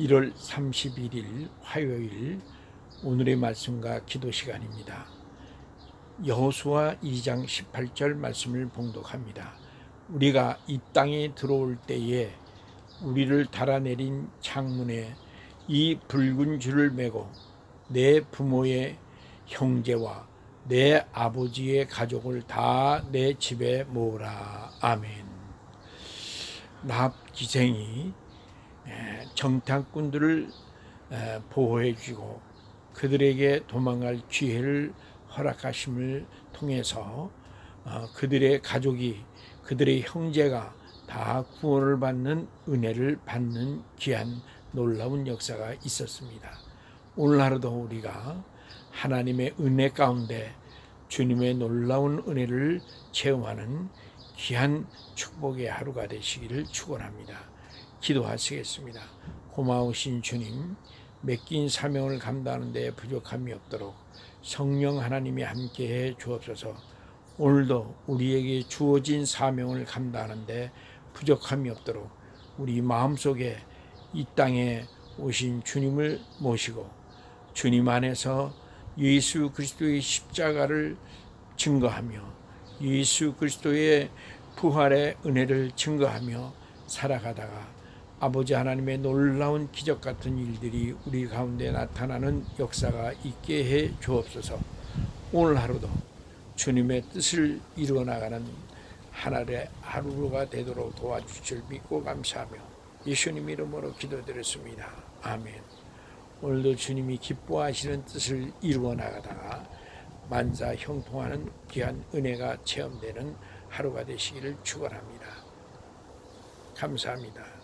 1월 31일 화요일 오늘의 말씀과 기도 시간입니다. 여호수아 2장 18절 말씀을 봉독합니다. 우리가 이 땅에 들어올 때에 우리를 달아내린 창문에 이 붉은 줄을 메고 내 부모의 형제와 내 아버지의 가족을 다 내 집에 모으라. 아멘. 납 기생이 정탐꾼들을 보호해 주고 그들에게 도망갈 기회를 허락하심을 통해서 어, 그들의 가족이 그들의 형제가 다 구원을 받는 은혜를 받는 귀한 놀라운 역사가 있었습니다. 오늘 하루도 우리가 하나님의 은혜 가운데 주님의 놀라운 은혜를 체험하는 귀한 축복의 하루가 되시기를 축원합니다. 기도하시겠습니다. 고마우신 주님, 맡긴 사명을 감당하는 데 부족함이 없도록 성령 하나님이 함께해 주옵소서. 오늘도 우리에게 주어진 사명을 감당하는 데 부족함이 없도록 우리 마음속에 이 땅에 오신 주님을 모시고 주님 안에서 예수 그리스도의 십자가를 증거하며 예수 그리스도의 부활의 은혜를 증거하며 살아가다가 아버지 하나님의 놀라운 기적 같은 일들이 우리 가운데 나타나는 역사가 있게 해 주옵소서. 오늘 하루도 주님의 뜻을 이루어 나가는 하나의 하루가 되도록 도와주실 믿고 감사하며 예수님 이름으로 기도드렸습니다. 아멘. 오늘도 주님이 기뻐하시는 뜻을 이루어 나가다가 만사 형통하는 귀한 은혜가 체험되는 하루가 되시기를 축원합니다. 감사합니다.